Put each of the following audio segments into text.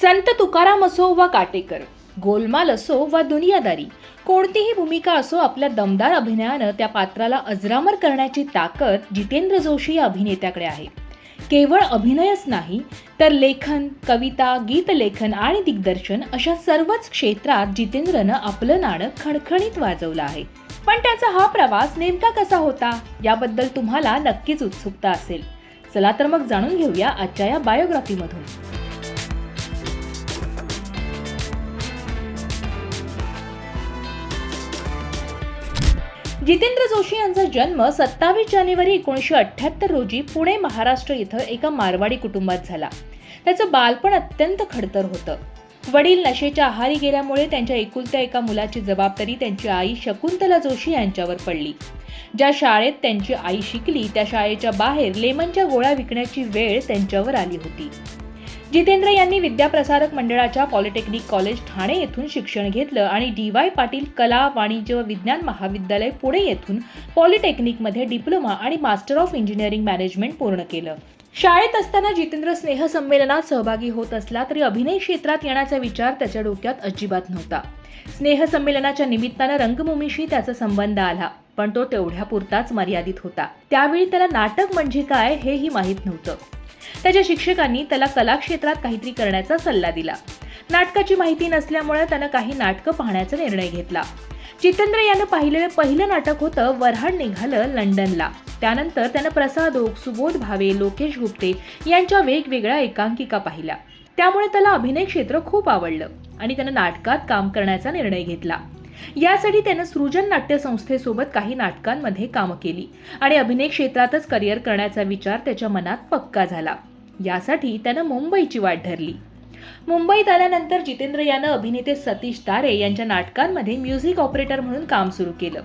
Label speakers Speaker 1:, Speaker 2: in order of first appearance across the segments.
Speaker 1: संत तुकाराम असो वा काटेकर गोलमाल असो वा दुनियादारी कोणतीही भूमिका असो आपल्या दमदार अभिनयानं त्या पात्राला अजरामर करण्याची ताकद जितेंद्र जोशी या अभिनेत्याकडे आहे. केवळ अभिनयच नाही तर लेखन कविता गीतलेखन आणि दिग्दर्शन अशा सर्वच क्षेत्रात जितेंद्रनं आपलं नाणं खणखणीत वाजवलं आहे. पण त्याचा हा प्रवास नेमका कसा होता याबद्दल तुम्हाला नक्कीच उत्सुकता असेल. चला तर मग जाणून घेऊया आजच्या या बायोग्राफीमधून जितेंद्र जोशी यांचा जन्म सत्तावीस जानेवारी एकोणीसशे अठ्ठ्याहत्तर रोजी पुणे महाराष्ट्र इथं एका मारवाडी कुटुंबात झाला. त्याचं बालपण अत्यंत खडतर होतं. वडील नशेच्या आहारी गेल्यामुळे त्यांच्या एकुलत्या एका मुलाची जबाबदारी त्यांची आई शकुंतला जोशी यांच्यावर पडली. ज्या शाळेत त्यांची आई शिकली त्या शाळेच्या बाहेर लेमनच्या गोळ्या विकण्याची वेळ त्यांच्यावर आली होती. जितेंद्र यांनी विद्याप्रसारक मंडळाच्या पॉलिटेक्निक कॉलेज ठाणे येथून शिक्षण घेतलं आणि डी वाय पाटील कला वाणिज्य व विज्ञान महाविद्यालय पुणे येथून पॉलिटेक्निकमध्ये डिप्लोमा आणि मास्टर ऑफ इंजिनिअरिंग मॅनेजमेंट पूर्ण केलं. शाळेत असताना जितेंद्र स्नेहसंमेलनात सहभागी होत असला तरी अभिनय क्षेत्रात येण्याचा विचार त्याच्या डोक्यात अजिबात नव्हता. स्नेहसंमेलनाच्या निमित्तानं रंगभूमीशी त्याचा संबंध आला पण तो तेवढ्यापुरताच मर्यादित होता. त्यावेळी त्याला नाटक म्हणजे काय हेही माहीत नव्हतं. त्याच्या शिक्षकांनी त्याला कलाक्षेत्रात काहीतरी करण्याचा सल्ला दिला. नाटकाची माहिती नसल्यामुळे त्यानं काही नाटकं पाहण्याचा निर्णय घेतला. जितेंद्र यानं पाहिलेलं पहिलं नाटक होतं वऱ्हाड निघालं लंडनला. त्यानंतर त्यानं प्रसाद सुबोध भावे लोकेश गुप्ते यांच्या वेगवेगळ्या एकांकिका पाहिल्या. त्यामुळे त्याला अभिनय क्षेत्र खूप आवडलं आणि त्यानं नाटकात काम करण्याचा निर्णय घेतला. यासाठी त्यानं सृजन नाट्यसंस्थेसोबत काही नाटकांमध्ये कामं केली. आणि अभिनय क्षेत्रातच करिअर करण्याचा विचार त्याच्या मनात पक्का झाला. यासाठी त्यानं मुंबईची वाट धरली. मुंबईत आल्यानंतर जितेंद्र यानं अभिनेते सतीश तारे यांच्या नाटकांमध्ये म्युझिक ऑपरेटर म्हणून काम सुरू केलं.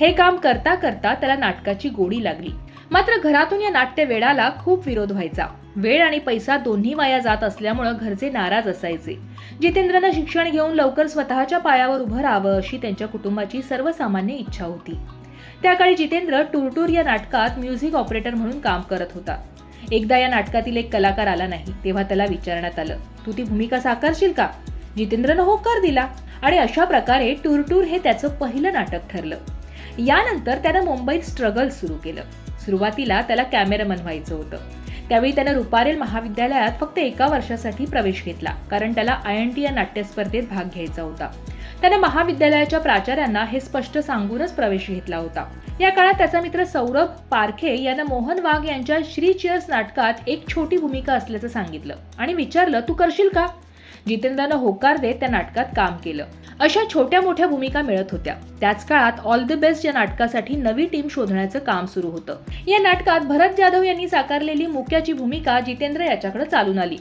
Speaker 1: हे काम करता करता त्याला नाटकाची गोडी लागली. मात्र घरातून या नाट्य वेळाला खूप विरोध व्हायचा. वेळ आणि पैसा दोन्ही वाया जात असल्यामुळं घरचे नाराज असायचे. जितेंद्रनं शिक्षण घेऊन लवकर स्वतःच्या पायावर उभं राहावं अशी त्यांच्या कुटुंबाची सर्वसामान्य इच्छा होती. त्या काळी जितेंद्र टूरटूर या नाटकात म्युझिक ऑपरेटर म्हणून काम करत होता. एकदा या नाटकातील एक कलाकार आला नाही तेव्हा त्याला विचारण्यात आलं तू ती भूमिका साकारशील का? जितेंद्रनं होकार दिला आणि अशा प्रकारे टूरटूर हे त्याचं पहिलं नाटक ठरलं. यानंतर त्यानं मुंबईत स्ट्रगल सुरू केलं. सुरुवातीला त्याला कॅमेरामन व्हायचं होतं. त्यावेळी त्यानं रुपारेल महाविद्यालयात फक्त एका वर्षासाठी प्रवेश घेतला कारण त्याला आय एन टी या नाट्य स्पर्धेत भाग घ्यायचा होता. त्यानं महाविद्यालयाच्या प्राचार्यांना हे स्पष्ट सांगूनच प्रवेश घेतला होता. या काळात त्याचा मित्र सौरभ पारखे यानं मोहन वाघ यांच्या श्री चिअर्स नाटकात एक छोटी भूमिका असल्याचं सांगितलं. आणि विचारलं तू करशील का? जितेंद्रनं होकार देत त्या नाटकात काम केलं. अशा छोट्या मोठ्या भूमिका मिळत होत्या. त्याच काळात ऑल द बेस्ट या नाटकासाठी नवी टीम शोधण्याचं काम सुरू होतं. या नाटकात भरत जाधव यांनी साकारलेली मुक्याची भूमिका जितेंद्र याच्याकडे चालून आली.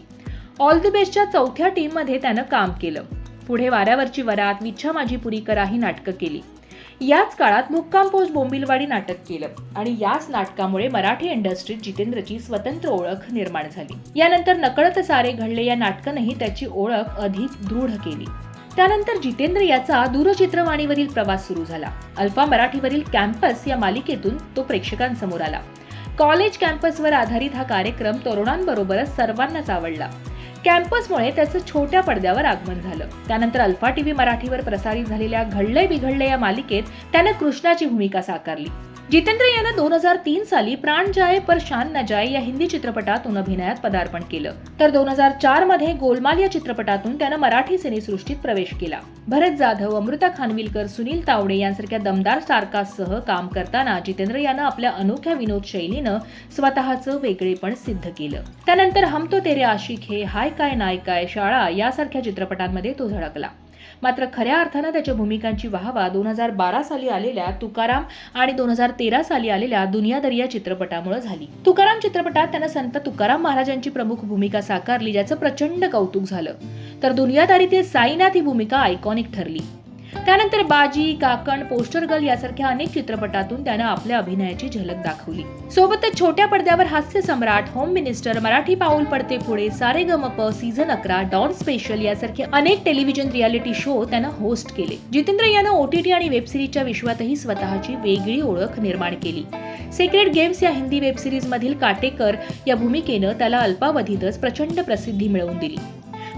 Speaker 1: ऑल द बेस्टच्या चौथ्या टीममध्ये त्यानं काम केलं. पुढे वाऱ्यावरची वरात विच्छा माझी पुरी करा ही नाटकं केली. याच काळात मुक्काम पोस्ट बोंबिलवाडी नाटक केलं आणि याच नाटकामुळे मराठी इंडस्ट्रीत जितेंद्रची स्वतंत्र ओळख निर्माण झाली. यानंतर नकळत सारे घडले या नाटकानंही त्याची ओळख अधिक दृढ केली. त्यानंतर जितेंद्र याचा दूरचित्रवाणीवरील प्रवास सुरू झाला. अल्फा मराठीवरील कॅम्पस या मालिकेतून तो प्रेक्षकांसमोर आला. कॉलेज कॅम्पसवर आधारित हा कार्यक्रम तरुणांबरोबरच सर्वांनाच आवडला. कॅम्पसमुळे त्याचं छोट्या पडद्यावर आगमन झालं. त्यानंतर अल्फा टीव्ही मराठीवर प्रसारित झालेल्या घडलंय बिघडलंय या मालिकेत त्यानं कृष्णाची भूमिका साकारली. जितेंद्र यानं दोन हजार तीन साली प्राण जाय पर शान न जाय या हिंदी चित्रपटातून अभिनयात पदार्पण केलं. तर दोन हजार चारमध्ये गोलमाल या चित्रपटातून त्यानं मराठी सिनेसृष्टीत प्रवेश केला. भरत जाधव अमृता खानविलकर सुनील तावडे यांसारख्या दमदार स्टारकास्टसह काम करताना जितेंद्र यानं आपल्या अनोख्या विनोद शैलीनं स्वतःचं वेगळेपण सिद्ध केलं. त्यानंतर हम तो तेरे आशिक हे हाय काय नाय काय शाळा यासारख्या चित्रपटांमध्ये तो झळकला. मात्र खऱ्या अर्थानं त्याच्या भूमिकांची वाहवा दोन हजार बारा साली आलेल्या तुकाराम आणि दोन हजार तेरा साली आलेल्या दुनियादारी या चित्रपटामुळे झाली. तुकाराम चित्रपटात त्यानं संत तुकाराम महाराजांची प्रमुख भूमिका साकारली ज्याचं प्रचंड कौतुक झालं. तर दुनियादारीतील साईनाथ ही भूमिका आयकॉनिक ठरली. त्यानंतर बाजी काकण पोस्टर गर्ल यासारख्या अनेक चित्रपटातून त्यानं आपल्या अभिनयाची झलक दाखवली. सोबतच छोट्या पडद्यावर हास्य सम्राट होम मिनिस्टर मराठी पाऊल पडते पुढे सारे गमप सीझन अकरा डॉन स्पेशल यासारखे अनेक टेलिव्हिजन रियालिटी शो त्यानं होस्ट केले. जितेंद्र यानं ओटीटी आणि वेबसिरीजच्या विश्वातही स्वतःची वेगळी ओळख निर्माण केली. सेक्रेट गेम्स या हिंदी वेबसिरीज मधील काटेकर या भूमिकेनं त्याला अल्पावधीतच प्रचंड प्रसिद्धी मिळवून दिली.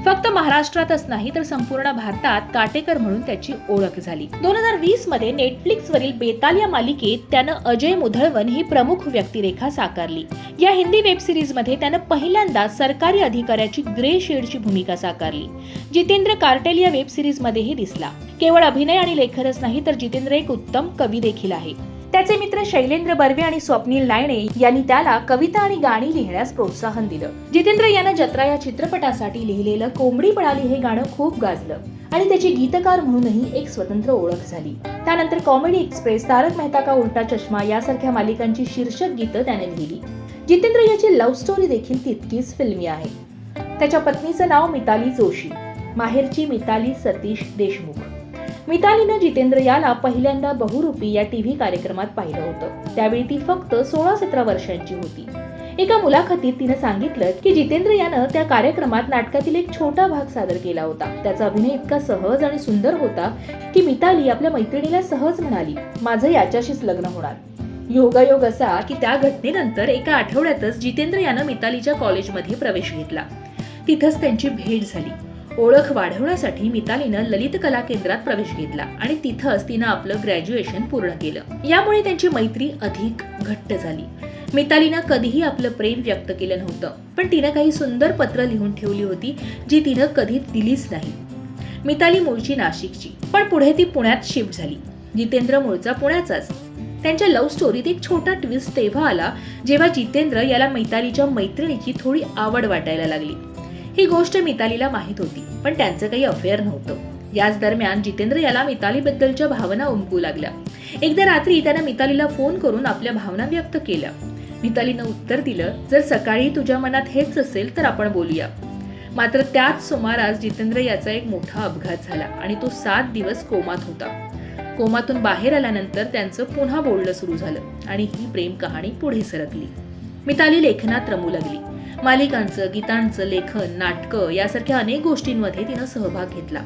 Speaker 1: फक्त महाराष्ट्रातच नाही तर संपूर्ण भारतात काटेकर म्हणून त्याची ओळख झाली. दोन हजार वीसमध्ये नेटफ्लिक्स वरील बेताल या मालिकेत त्यानं अजय मुधळवन ही प्रमुख व्यक्तिरेखा साकारली. या हिंदी वेब सिरीजमध्ये त्यानं पहिल्यांदा सरकारी अधिकाऱ्याची ग्रे शेडची भूमिका साकारली. जितेंद्र कार्टेल या वेब सिरीज मध्येही दिसला. केवळ अभिनय आणि लेखनच नाही तर जितेंद्र एक उत्तम कवी देखील आहे. त्याचे मित्र शैलेंद्र बर्वे आणि स्वप्नील नायणे यांनी त्याला कविता आणि गाणी लिहिण्यास प्रोत्साहन दिलं. जितेंद्र यानं जत्रा या चित्रपटासाठी लिहिलेलं कोंबडी पळाली हे गाणं खूप गाजलं आणि त्याची गीतकार म्हणूनही एक स्वतंत्र ओळख झाली. त्यानंतर कॉमेडी एक्सप्रेस तारक मेहता का उलटा चष्मा यासारख्या मालिकांची शीर्षक गीतं त्याने लिहिली. जितेंद्र याची लव्ह स्टोरी देखील तितकीच फिल्मी आहे. त्याच्या पत्नीचं नाव मिताली जोशी माहेरची मिताली सतीश देशमुख. मितालीनं जितेंद्र याला पहिल्यांदा बहुरूपी या टीव्ही कार्यक्रमात पाहिलं होतं. त्यावेळी ती फक्त सोळा सतरा वर्षांची होती. एका मुलाखतीत तिनं सांगितलं की जितेंद्र यानं त्या कार्यक्रमात नाटकातील एक छोटा भाग सादर केला होता. त्याचा अभिनय इतका सहज आणि सुंदर होता की मिताली आपल्या मैत्रिणीला सहज म्हणाली माझं याच्याशीच लग्न होणार. योगायोग असा की त्या घटनेनंतर एका आठवड्यातच जितेंद्र यानं मितालीच्या कॉलेजमध्ये प्रवेश घेतला. तिथंच त्यांची भेट झाली. ओळख वाढवण्यासाठी मितालीनं ललित कला केंद्रात प्रवेश घेतला आणि तिथंच तिनं आपलं ग्रॅज्युएशन पूर्ण केलं. यामुळे त्यांची मैत्री अधिक घट्ट झाली. मितालीनं कधीही आपलं प्रेम व्यक्त केलं नव्हतं पण तिनं काही सुंदर पत्र लिहून ठेवली होती जी तिनं कधी दिलीच नाही. मिताली मूळची नाशिकची पण पुढे ती पुण्यात शिफ्ट झाली. जितेंद्र मूळचा पुण्याचाच. त्यांच्या लव्ह स्टोरीत एक छोटा ट्विस्ट तेव्हा आला जेव्हा जितेंद्र याला मितालीच्या मैत्रिणीची थोडी आवड वाटायला लागली. ही गोष्ट मितालीला माहीत होती पण त्यांचं काही अफेअर नव्हतं. याच दरम्यान जितेंद्र याला मितालीबद्दलच्या भावना उमकू लागल्या. एकदा रात्री त्यानं मितालीला फोन करून आपल्या भावना व्यक्त केल्या. मितालीनं उत्तर दिलं जर सकाळी तुझ्या मनात हेच असेल तर आपण बोलूया. मात्र त्याच सुमारास जितेंद्र याचा एक मोठा अपघात झाला आणि तो सात दिवस कोमात होता. कोमातून बाहेर आल्यानंतर त्यांचं पुन्हा बोलणं सुरू झालं आणि ही प्रेम कहाणी पुढे सरकली. मिताली लेखनात रमू लागली. मालिकांचं गीतांचं लेखन नाटकं यासारख्या अनेक गोष्टींमध्ये तिनं सहभाग घेतला.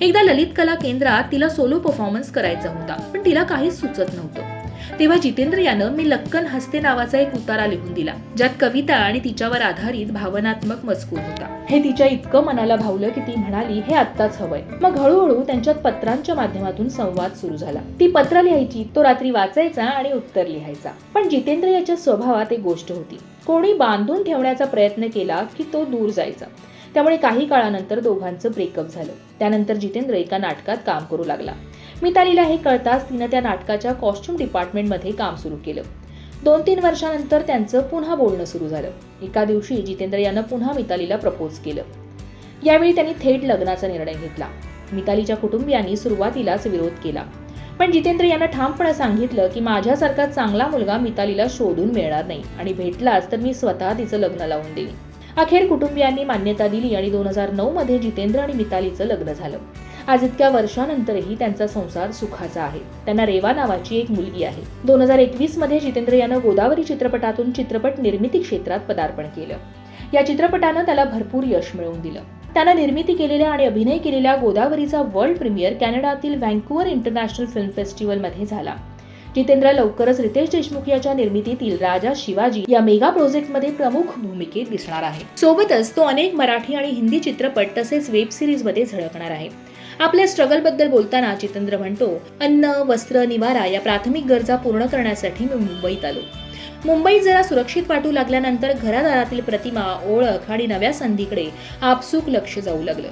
Speaker 1: एकदा ललित कला केंद्रात तिला सोलो परफॉर्मन्स करायचा होता पण तिला काहीच सुचत नव्हतं. तेव्हा जितेंद्र यानं मी लक्कन हस्ते नावाचा एक उतारा लिहून दिला ज्यात कविता आणि तिच्यावर आधारित भावनात्मक मजकूर होता. हे तिच्या इतकं मनाला भावलं की ती म्हणाली हे आत्ताच हवंय. मग हळूहळू त्यांच्यात पत्रांच्या माध्यमातून संवाद सुरू झाला. ती पत्र लिहायची तो रात्री वाचायचा आणि उत्तर लिहायचा. पण जितेंद्र याच्या स्वभावात एक गोष्ट होती. कोणी बांधून ठेवण्याचा प्रयत्न केला की तो दूर जायचा. त्यामुळे काही काळानंतर दोघांचं ब्रेकअप झालं. त्यानंतर जितेंद्र एका नाटकात काम करू लागला. मितालीला हे कळताच तिनं त्या नाटकाच्या कॉस्ट्युम डिपार्टमेंटमध्ये काम सुरू केलं. दोन तीन वर्षानंतर त्यांचं पुन्हा बोलणं सुरू झालं. एका दिवशी जितेंद्र यानं पुन्हा मितालीला प्रपोज केलं. यावेळी त्यांनी थेट लग्नाचा निर्णय घेतला. मितालीच्या कुटुंबियांनी सुरुवातीलाच विरोध केला. पण जितेंद्र यानं ठामपणे सांगितलं की माझ्यासारखा चांगला मुलगा मितालीला शोधून मिळणार नाही आणि भेटलाच तर मी स्वतः तिचं लग्न लावून देईन. अखेर कुटुंबियांनी मान्यता दिली आणि दोन हजार नऊ मध्ये जितेंद्र आणि मितालीचं लग्न झालं. आज इतक्या वर्षानंतरही त्यांचा संसार सुखाचा आहे. त्यांना रेवा नावाची एक मुलगी आहे. दोन हजार एकवीसमध्ये जितेंद्र यानं गोदावरी चित्रपटातून चित्रपट निर्मिती क्षेत्रात पदार्पण केलं. या चित्रपटानं त्याला भरपूर यश मिळवून दिलं. त्यानं निर्मिती केलेल्या आणि अभिनय केलेल्या गोदावरीचा वर्ल्ड प्रीमियर कॅनडातील व्हँकुवर इंटरनॅशनल फिल्म फेस्टिवलमध्ये झाला. जितेंद्र लवकरच रितेश देशमुख याच्या निर्मितीतील राजा शिवाजी या मेगा प्रोजेक्टमध्ये प्रमुख भूमिकेत दिसणार आहे. सोबतच तो अनेक मराठी आणि हिंदी चित्रपट तसेच वेब सिरीजमध्ये झळकणार आहे. आपल्या स्ट्रगलबद्दल बोलताना जितेंद्र म्हणतो अन्न वस्त्र निवारा या प्राथमिक गरजा पूर्ण करण्यासाठी मी मुंबईत आलो. मुंबईत जरा सुरक्षित वाटू लागल्यानंतर घरादारातील प्रतिमा ओळख आणि नव्या संधीकडे आपसूक लक्ष जाऊ लागलं.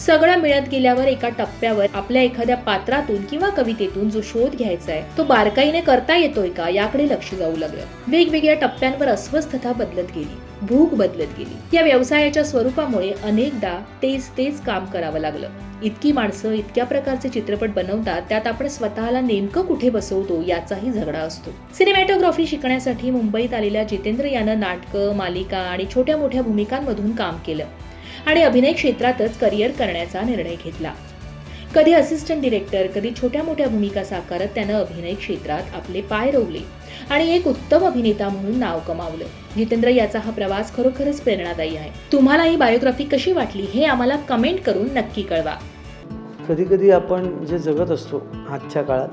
Speaker 1: सगळं मिळत गेल्यावर एका टप्प्यावर आपल्या एखाद्या पात्रातून किंवा कवितेतून जो शोध घ्यायचा आहे तो बारकाईने करता येतोय का याकडे लक्ष जाऊ लागलं. वेगवेगळ्या टप्प्यांवर अस्वस्थता बदलत गेली. भूक बदलत गेली. या व्यवसायाच्या स्वरूपामुळे अनेकदा तेच तेच काम करावं लागलं. इतकी माणसं इतक्या प्रकारचे चित्रपट बनवतात त्यात आपण स्वतःला नेमकं कुठे बसवतो याचाही झगडा असतो. सिनेमॅटोग्राफी शिकण्यासाठी मुंबईत आलेल्या जितेंद्र यानं नाटकं मालिका आणि छोट्या मोठ्या भूमिकांमधून काम केलं आणि अभिनय क्षेत्रातच करिअर करण्याचा निर्णय घेतला. कधी असिस्टंट डिरेक्टर कधी छोट्या मोठ्या भूमिका साकारत त्यानं अभिनय क्षेत्रात आपले पाय रोवले आणि एक उत्तम अभिनेता म्हणून नाव कमावलं. जितेंद्र याचा हा प्रवास खरोखरच प्रेरणादायी आहे. तुम्हाला ही बायोग्राफी कशी वाटली हे आम्हाला कमेंट करून नक्की कळवा.
Speaker 2: कधी कधी आपण जे जगत असतो आजच्या काळात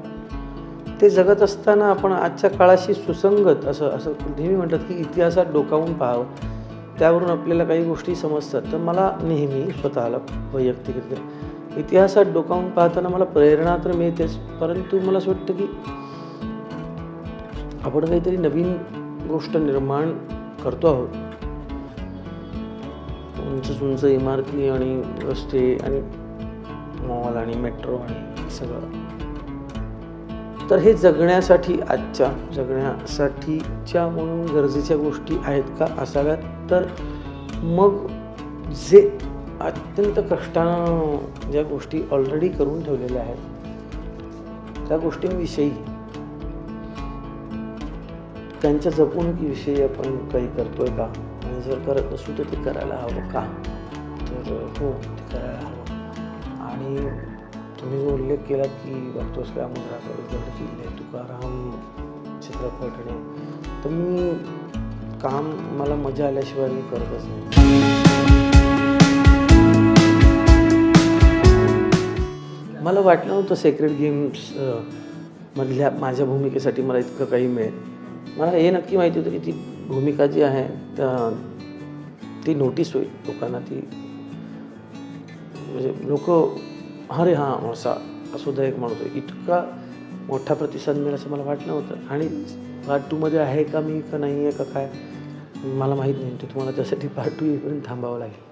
Speaker 2: ते जगत असताना आपण आजच्या काळाशी सुसंगत असं असं नेहमी म्हणतात की इतिहासात डोकावून पाहावं. त्यावरून आपल्याला काही गोष्टी समजतात. तर मला नेहमी स्वतःला वैयक्तिकरित्या इतिहासात डोकावून पाहताना मला प्रेरणा तर मिळतेच परंतु मला असं वाटतं की आपण काहीतरी नवीन गोष्ट निर्माण करतो आहोत. उंच उंच इमारती आणि रस्ते आणि मॉल आणि मेट्रो आणि सगळं. तर हे जगण्यासाठी आजच्या जगण्यासाठीच्या म्हणून गरजेच्या गोष्टी आहेत का असाव्यात? तर मग जे अत्यंत कष्टानं ज्या गोष्टी ऑलरेडी करून ठेवलेल्या आहेत त्या गोष्टींविषयी त्यांच्या जपणुकीविषयी आपण काही करतोय का? आणि जर करत नसू तर ते करायला हवं का? तर हो ते करायला हवं. आणि तुम्ही जो उल्लेख केला की बघतोस काय मुद्राकडे किल्ले तुकाराम चित्रपट आणि तर मी काम मला मजा आल्याशिवाय मी करतच नाही. मला वाटलं नव्हतं सेक्रेट गेम्स मधल्या माझ्या भूमिकेसाठी मला इतकं काही मिळेल. मला हे नक्की माहिती होतं की ती भूमिका जी आहे त्या ती नोटीस होईल लोकांना ती म्हणजे लोक अरे हां असा असुद्धा एक माणूस आहे. इतका मोठा प्रतिसाद मिळेल असं मला वाटलं नव्हतं आणि पार्ट टूमध्ये आहे का मी का नाही आहे का काय मला माहीत नाही. ते तुम्हाला त्यासाठी पार्ट टू इथपर्यंत थांबावं लागेल.